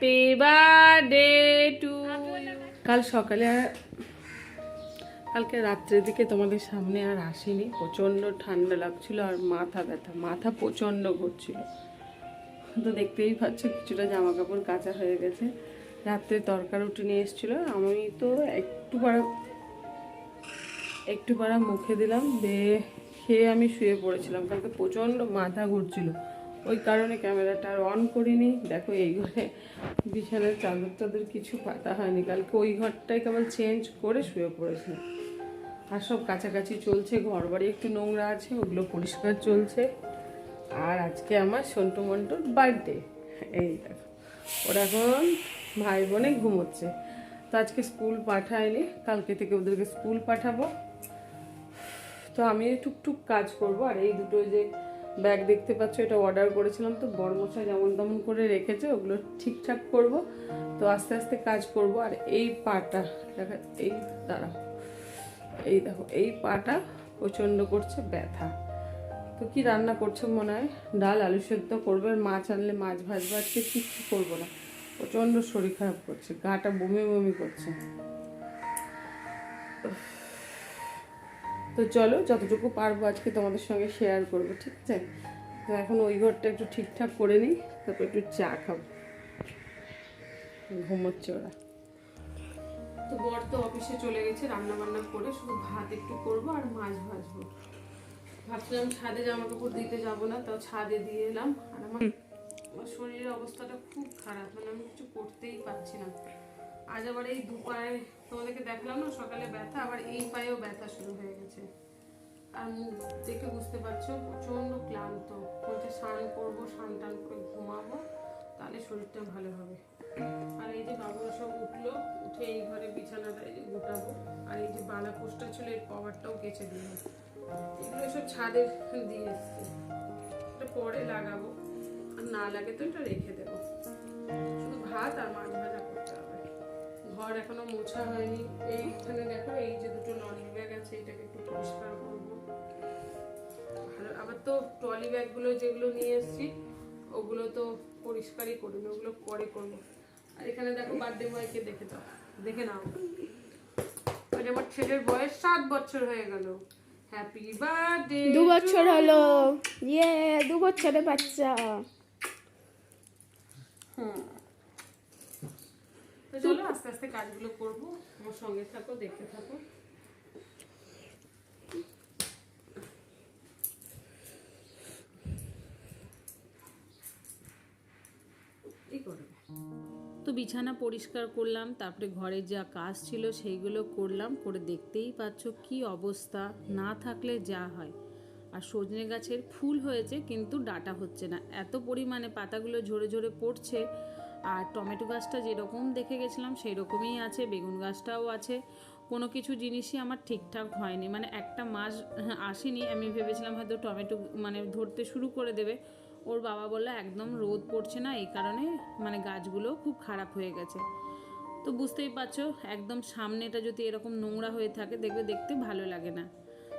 Happy birthday to কাল সকালে কালকে রাত্রের দিকে তোমাদের সামনে আর আসিনি। প্রচণ্ড ঠান্ডা লাগছিল আর মাথা ব্যথা, মাথা প্রচণ্ড ঘুরছিল। তো দেখতেই পাচ্ছ কিছুটা জামা কাপড় কাঁচা হয়ে গেছে। রাত্রে তরকার উঠে নিয়ে এসেছিল। আমি তো একটু পারা একটু পারা মুখে দিলাম, দিয়ে খেয়ে আমি শুয়ে পড়েছিলাম। কালকে প্রচণ্ড মাথা ঘুরছিল। ওই কারণে ক্যামেরাটা আর অন করিনি। দেখো এই ঘরে বিছানার চাদর টাদর কিছু পাতা হয়নি। কালকে ওই ঘরটাই কেবল চেঞ্জ করে শুয়ে পড়েছিলাম আর সব কাছাকাছি চলছে ঘর বাড়ি একটু নোংরা আছে, ওগুলো পরিষ্কার চলছে। আর আজকে আমার সন্টু মন্টুর বার্থডে এই দেখো, ওরা এখন ভাই বোনে ঘুমোচ্ছে। তো আজকে স্কুল পাঠায়নি, কালকে থেকে ওদেরকে স্কুল পাঠাবো। তো আমি টুকটুক কাজ করব, আর এই দুটো যে ব্যাগ দেখতে পাচ্ছ, এটা অর্ডার করেছিলাম তো বড়মশাই যেমন তেমন করে রেখেছে, ওগুলো ঠিকঠাক করব। তো আস্তে আস্তে কাজ করব, আর এই পাটা, দেখা, এই দাঁড়াও, এই দেখো, এই পাটা প্রচণ্ড করছে ব্যথা। তো কি রান্না করছ মনে হয়? ডাল, আলু সেদ্ধ করবে, আর মাছ আনলে মাছ ভাজবো, আজকে কিচ্ছু করব না? প্রচণ্ড শরীর খারাপ করছে গাটা বমি বমি করছে। তো চলো যতটুকু পারব আজকে তোমাদের সঙ্গে শেয়ার করব ঠিক আছে? তো এখন ওই ঘরটা একটু ঠিকঠাক করে নিই তারপর একটু চা খাব। ঘুমোচ্ছে ওরা। তো বর তো অফিসে চলে গেছে রান্না বান্না করে শুধু ভাত একটু করব আর মাছ ভাজবো। ভাবছিলাম ছাদে জামা কাপড় দিতে যাব না তাও ছাদে দিয়ে এলাম। আর আমার আমার শরীরের অবস্থাটা খুব খারাপ মানে আমি কিছু করতেই পারছি না। আজ আবার এই দু পায়ে তোমাদেরকে দেখালাম না, সকালে ব্যথা, আবার এই পায়েও ব্যথা শুরু হয়ে গেছে। আর দেখে বুঝতে পারছ, প্রচণ্ড ক্লান্ত। বলছে, স্নান করব, স্নান টান করে ঘুমাবো, তাহলে শরীরটা ভালো হবে। আর এই যে বাবুরা সব উঠল, উঠে এই ঘরে বিছানাটা এই যে গোটাবো। আর এই যে বালা পোস্টটা ছিল, এর কভারটাও কেচে দিলাম। এগুলো সব ছাদে দিয়ে এসছে। এটা পরে লাগাবো, আর না লাগে তো এটা রেখে দেবো। শুধু ভাত আর মাছ ঘর এখনও মোছা হয়নি। এইখানে দেখো এই যে দুটো লনি ব্যাগ আছে এটাকে একটু পরিষ্কার করব। আবার তো ট্রলি ব্যাগগুলো যেগুলো নিয়ে এসেছি ওগুলো তো পরিষ্কারই করিনি ওগুলো পরে করব। আর এখানে দেখো বার্থডে বয়কে দেখে দাও দেখে নাও। আজ আমার ছেলের বয়স সাত বছর হয়ে গেল। হ্যাপি বার্থডে দু বছর হলো। ইয়ে দু বছরের বাচ্চা। হুম। চলো আস্তে আস্তে কাজগুলো আমার সঙ্গে থাকো, দেখতে থাকো। তো বিছানা পরিষ্কার করলাম, তারপরে ঘরে যা কাজ ছিল সেইগুলো করলাম, করে দেখতেই পাচ্ছ কি অবস্থা। না থাকলে যা হয়। আর সজনে গাছের ফুল হয়েছে, কিন্তু ডাটা হচ্ছে না। এত পরিমাণে পাতাগুলো ঝরে ঝরে পড়ছে আর টমেটো গাছটা যেরকম দেখে গেছিলাম সেই রকমই আছে, বেগুন গাছটাও আছে। কোনো কিছু জিনিসই আমার ঠিকঠাক হয়নি। মানে একটা মাস আসেনি, আমি ভেবেছিলাম হয়তো টমেটো মানে ধরতে শুরু করে দেবে। ওর বাবা বলল, একদম রোদ পড়ছে না, এই কারণে মানে গাছগুলো খুব খারাপ হয়ে গেছে। তো বুঝতেই পারছ, একদম সামনেটা যদি এরকম নোংরা হয়ে থাকে, দেখবে দেখতে ভালো লাগে না।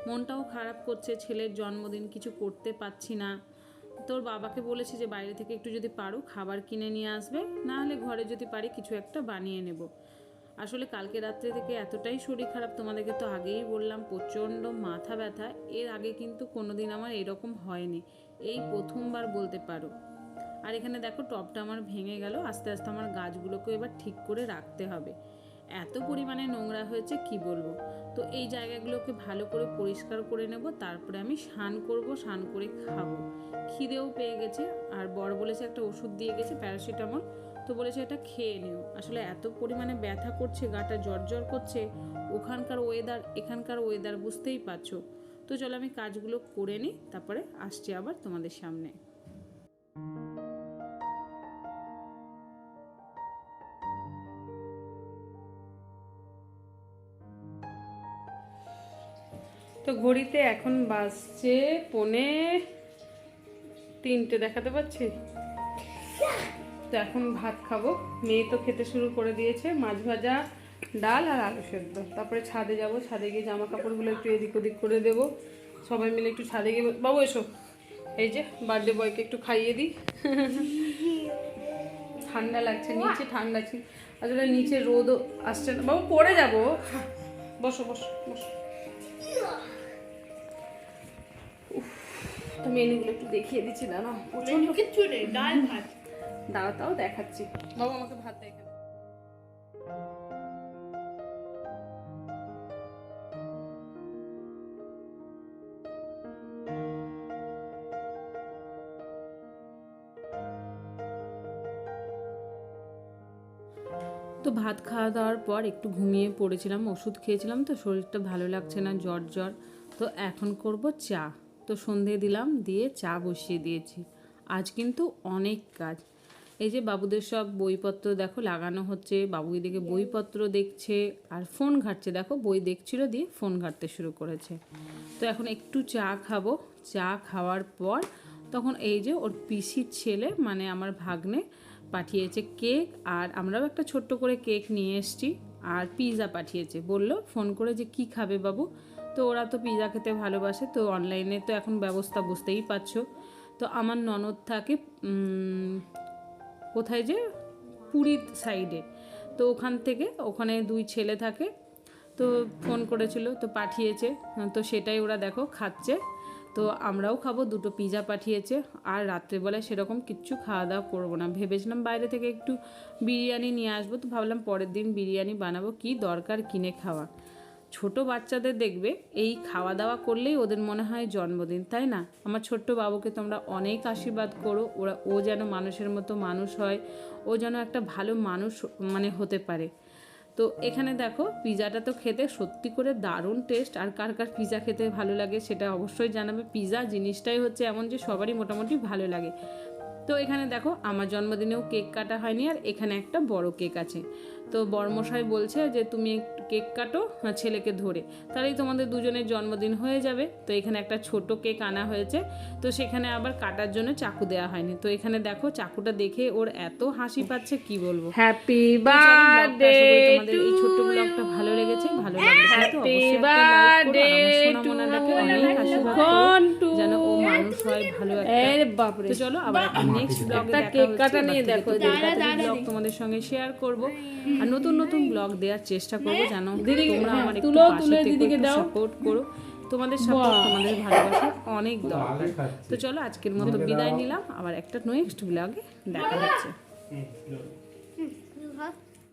মনটাও খারাপ করছে, ছেলের জন্মদিন কিছু করতে পারছি না। তোর বাবাকে বলেছি যে বাইরে থেকে একটু যদি পারো খাবার কিনে নিয়ে আসবে, না হলে ঘরে যদি পারি কিছু একটা বানিয়ে নেব। আসলে কালকে রাত্রে থেকে এতটাই শরীর খারাপ, তোমাদেরকে তো আগেই বললাম, প্রচণ্ড মাথা ব্যথা। এর আগে কিন্তু কোনোদিন আমার এরকম হয়নি। এই প্রথমবার বলতে পারো। আর এখানে দেখো টপটা আমার ভেঙে গেল, আস্তে আস্তে আমার গাছগুলোকে এবার ঠিক করে রাখতে হবে। এত পরিমাণে নোংরা হয়েছে, কি বলব? তো এই জায়গাগুলোকে ভালো করে পরিষ্কার করে নেব, তারপরে আমি স্নান করব, স্নান করে খাব। খিদেও পেয়ে গেছে, আর বড় বলেছে একটা ওষুধ দিয়ে গেছে, প্যারাসিটামল। তো বলেছে এটা খেয়ে নিও। আসলে এত পরিমাণে ব্যথা করছে, গাটা জ্বর করছে, ওখানকার ওয়েদার এখানকার ওয়েদার বুঝতেই পারছ। তো চলো আমি কাজগুলো করে নিই, তারপরে আসছি আবার তোমাদের সামনে। তো ঘড়িতে এখন বাজছে পনে তিনটে, দেখাতে পাচ্ছি? তো এখন ভাত খাব। মেয়ে তো খেতে শুরু করে দিয়েছে, মাছ ভাজা, ডাল আর আলু সেদ্ধ। তারপরে ছাদে যাব, ছাদে গিয়ে জামা কাপড়গুলো একটু এদিক ওদিক করে দেবো। সবাই মিলে একটু ছাদে গিয়ে বাবু, এসো। এই যে, বার্থডে বয়কে একটু খাইয়ে দিই। ঠান্ডা লাগছে, নিচে ঠান্ডা ছিল। আসলে নিচে রোদও আসছে না। বাবু পরে যাব। বসো বসো বসো। তো মেনুগুলো একটু দেখিয়ে দিচ্ছি দাঁড়া প্রচণ্ড কিচ্ছু নেই ডাল ভাত। দাঁড়া তাও দেখাচ্ছি। বাবু আমাকে ভাত দেখা তো ভাত খাওয়া দাওয়ার পর একটু ঘুমিয়ে পড়েছিলাম ওষুধ খেয়েছিলাম তো শরীরটা ভালো লাগছে না জ্বর জ্বর। তো এখন করব চা। তো সন্ধে দিলাম, দিয়ে চা বসিয়ে দিয়েছি। আজ কিন্তু অনেক কাজ। এই যে বাবুদের সব বইপত্র দেখো, লাগানো হচ্ছে, বাবু এদিকে বইপত্র দেখছে, আর ফোন ঘাটছে। দেখো, বই দেখছিল দিয়ে ফোন ঘাটতে শুরু করেছে। তো এখন একটু চা খাব। চা খাওয়ার পর তখন এই যে ওর পিসির ছেলে মানে আমার ভাগ্নে, পাঠিয়েছে কেক, আর আমরাও একটা ছোট্ট করে কেক নিয়ে এসেছি, আর পিৎজা পাঠিয়েছে। বলল, ফোন করে যে কি খাবে বাবু? তো ওরা তো পিৎজা খেতে ভালোবাসে, তো অনলাইনে তো এখন ব্যবস্থা বুঝতেই পারছ। তো আমার ননদ থাকে কোথায় যে? পুরীর সাইডে তো ওখান থেকে, ওখানে দুই ছেলে থাকে, তো ফোন করেছিল, তো পাঠিয়েছে। তো সেটাই ওরা দেখো খাচ্ছে। তো আমরাও খাব, দুটো পিৎজা পাঠিয়েছে। আর রাত্রেবেলায় সেরকম কিচ্ছু খাওয়া দাওয়া করব না। ভেবেছিলাম বাইরে থেকে একটু বিরিয়ানি নিয়ে আসব, তো ভাবলাম পরের দিন বিরিয়ানি বানাবো, কি দরকার কিনে খাওয়া। ছোট বাচ্চাদের দেখবে, এই খাওয়া দাওয়া করলেই ওদের মনে হয় জন্মদিন, তাই না? আমার ছোট্ট বাবুকে তোমরা অনেক আশীর্বাদ করো, ওরা, ও যেন মানুষের মতো মানুষ হয়, ও যেন একটা ভালো মানুষ মানে হতে পারে। তো এখানে দেখো পিৎজাটা তো খেতে সত্যি করে দারুণ টেস্ট আর কার কার পিৎজা খেতে ভালো লাগে সেটা অবশ্যই জানাবে। পিৎজা জিনিসটাই হচ্ছে এমন যে সবারই মোটামুটি ভালো লাগে। তো এখানে দেখো আমার জন্মদিনেও কেক কাটা হয়নি আর এখানে একটা বড় কেক আছে। তো বর্মশাই বলছে যে তুমি কেক কাটো হ্যাঁ, ছেলেকে ধরে। তাহলেই তোমাদের দুজনের জন্মদিন হয়ে যাবে। তো এখানে একটা ছোট কেক আনা হয়েছে। তো সেখানে আবার কাটার জন্য চাকু দেওয়া হয়নি। তো এখানে দেখো চাকুটা দেখে ওর এত হাসি পাচ্ছে কি বলব? হ্যাপি করি তোমাদের এই ছোট্ট ব্লগটা ভালো লেগেছে ভালো লাগলে আশীর্বাদ করো যেন হয় ভালো বাপরে। তো চলো আবার নেক্সট ব্লগে দেখা কেক কাটা নিয়ে দেখো, ব্লগ তোমাদের সঙ্গে শেয়ার করব। আর নতুন নতুন ব্লগ দেওয়ার চেষ্টা করব জানো? তোমরা আমার একটু পাশে তুলে থেকে দিদিকে দাও। সাপোর্ট করো। তোমাদের সাপোর্ট তোমাদের ভালোবাসা অনেক দরকার। তো চলো আজকের মতো বিদায় নিলাম। আবার একটা নেক্সট ব্লগে দেখা হচ্ছে। হুম,